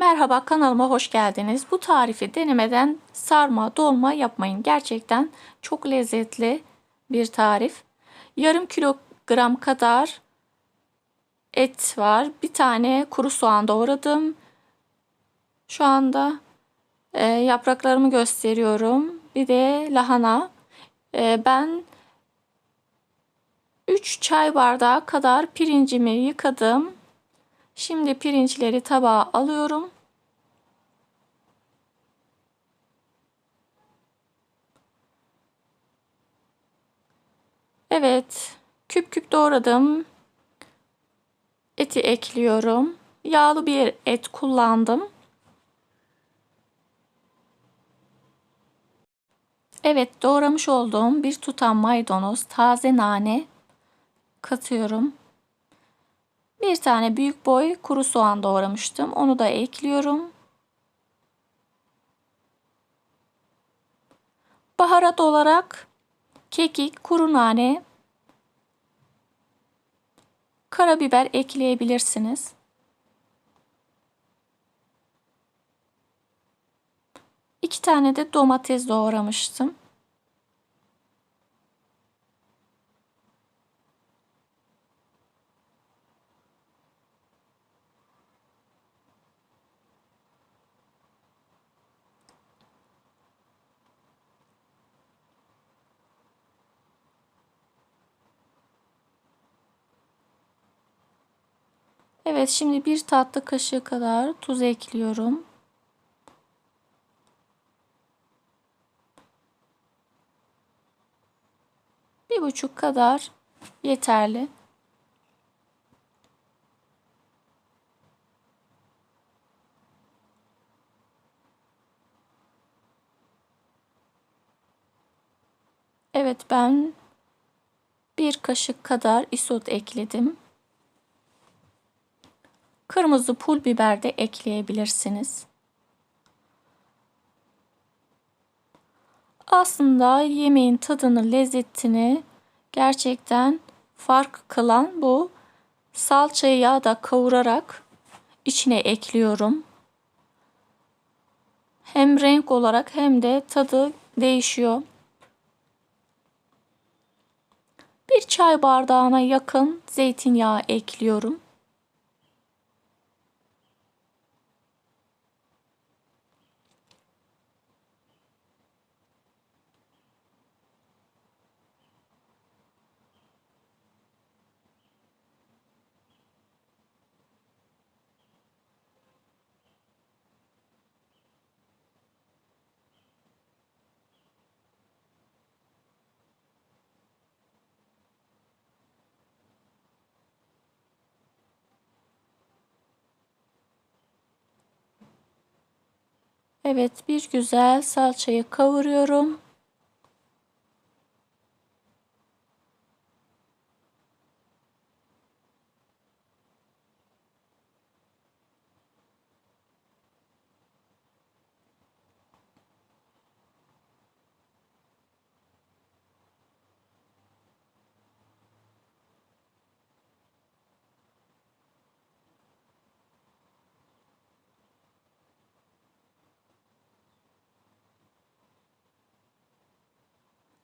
Merhaba kanalıma hoş geldiniz. Bu tarifi denemeden sarma, dolma yapmayın. Gerçekten çok lezzetli bir tarif. Yarım kilogram kadar et var. Bir tane kuru soğan doğradım. Şu anda e, yapraklarımı gösteriyorum. Bir de lahana. E, ben 3 çay bardağı kadar pirincimi yıkadım. Şimdi pirinçleri tabağa alıyorum. Evet, küp küp doğradım. Eti ekliyorum. Yağlı bir et kullandım. Evet, doğramış olduğum bir tutam maydanoz, taze nane katıyorum. Bir tane büyük boy kuru soğan doğramıştım. Onu da ekliyorum. Baharat olarak kekik, kuru nane, karabiber ekleyebilirsiniz. İki tane de domates doğramıştım. Evet şimdi bir tatlı kaşığı kadar tuz ekliyorum. Bir buçuk kadar yeterli. Evet ben bir kaşık kadar isot ekledim. Kırmızı pul biber de ekleyebilirsiniz. Aslında yemeğin tadını, lezzetini gerçekten fark kılan bu. Salçayı yağda kavurarak içine ekliyorum. Hem renk olarak hem de tadı değişiyor. Bir çay bardağına yakın zeytinyağı ekliyorum. Evet bir güzel salçayı kavuruyorum.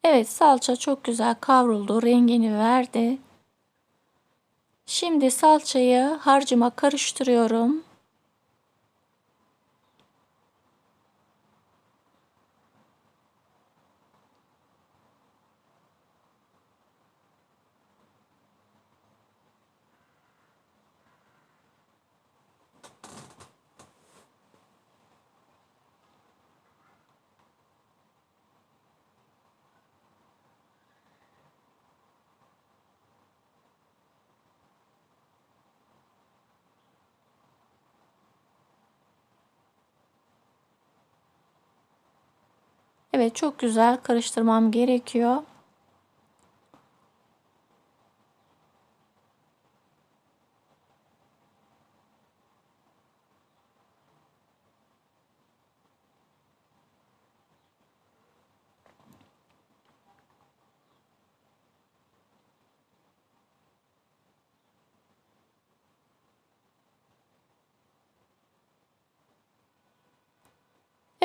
Evet salça çok güzel kavruldu. Rengini verdi. Şimdi salçayı harcıma karıştırıyorum. Evet çok güzel karıştırmam gerekiyor.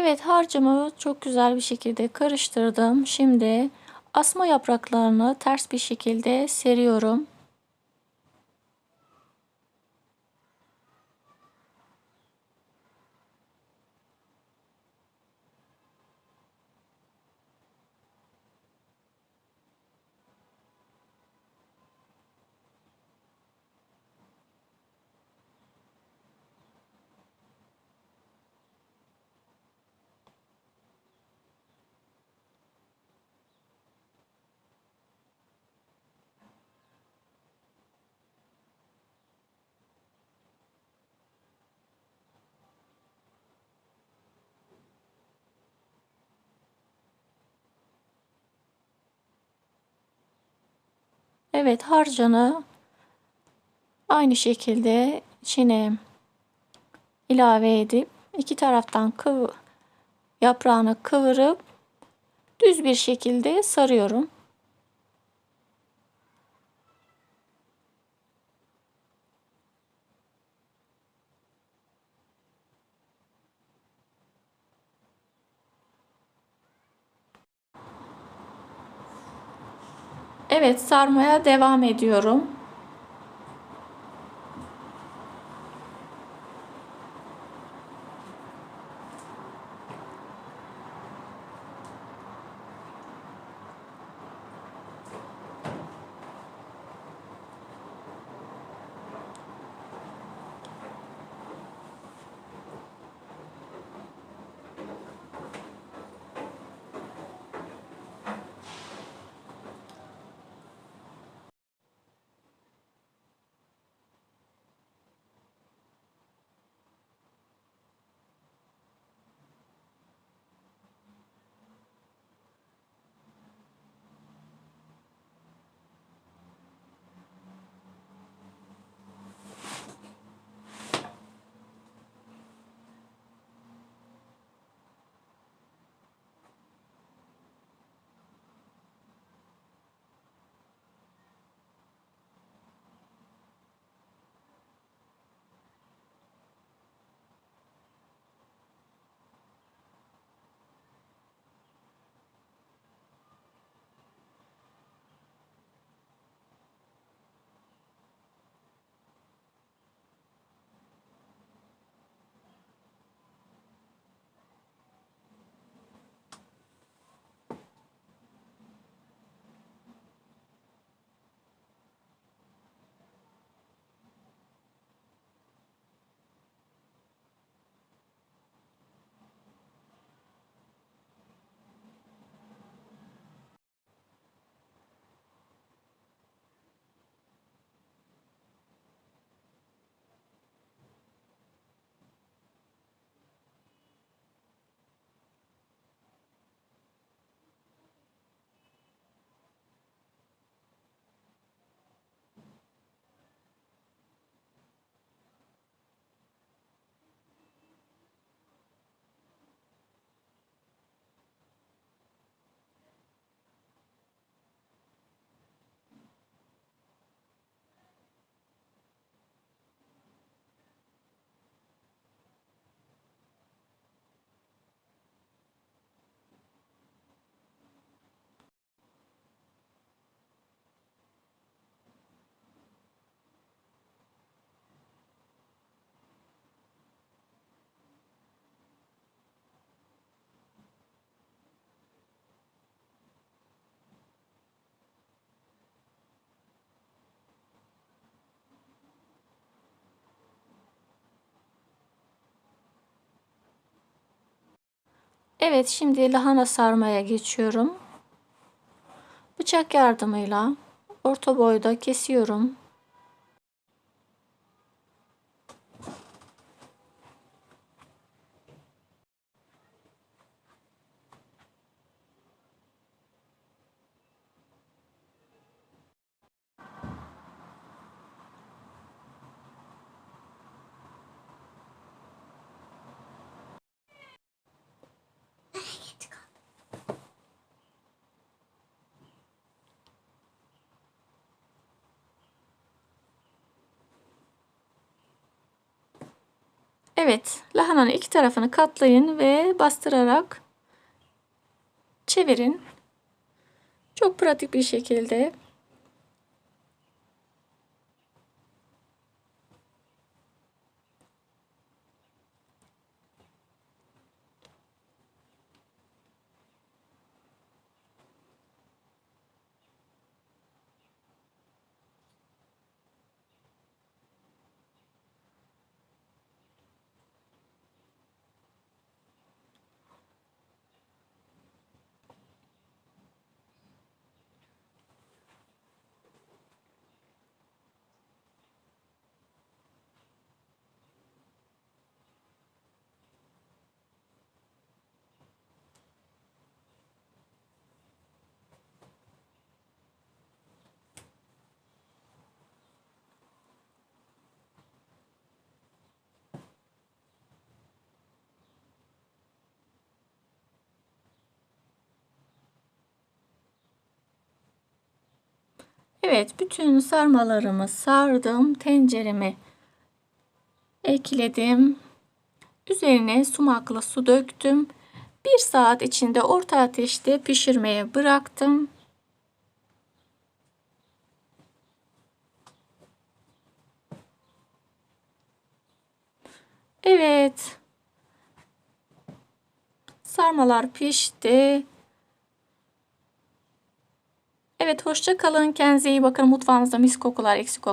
Evet harcımı çok güzel bir şekilde karıştırdım. Şimdi asma yapraklarını ters bir şekilde seriyorum. Evet harcanı aynı şekilde içine ilave edip iki taraftan kıv yaprağını kıvırıp düz bir şekilde sarıyorum. Evet sarmaya devam ediyorum. Evet şimdi lahana sarmaya geçiyorum. Bıçak yardımıyla orta boyda kesiyorum. Evet, lahananın iki tarafını katlayın ve bastırarak çevirin. Çok pratik bir şekilde. Evet, bütün sarmalarımı sardım. Tenceremi ekledim. Üzerine sumaklı su döktüm. Bir saat içinde orta ateşte pişirmeye bıraktım. Evet. Sarmalar pişti. Evet hoşça kalın. Kendinize iyi bakın. Mutfağınızda mis kokular eksik olmasın.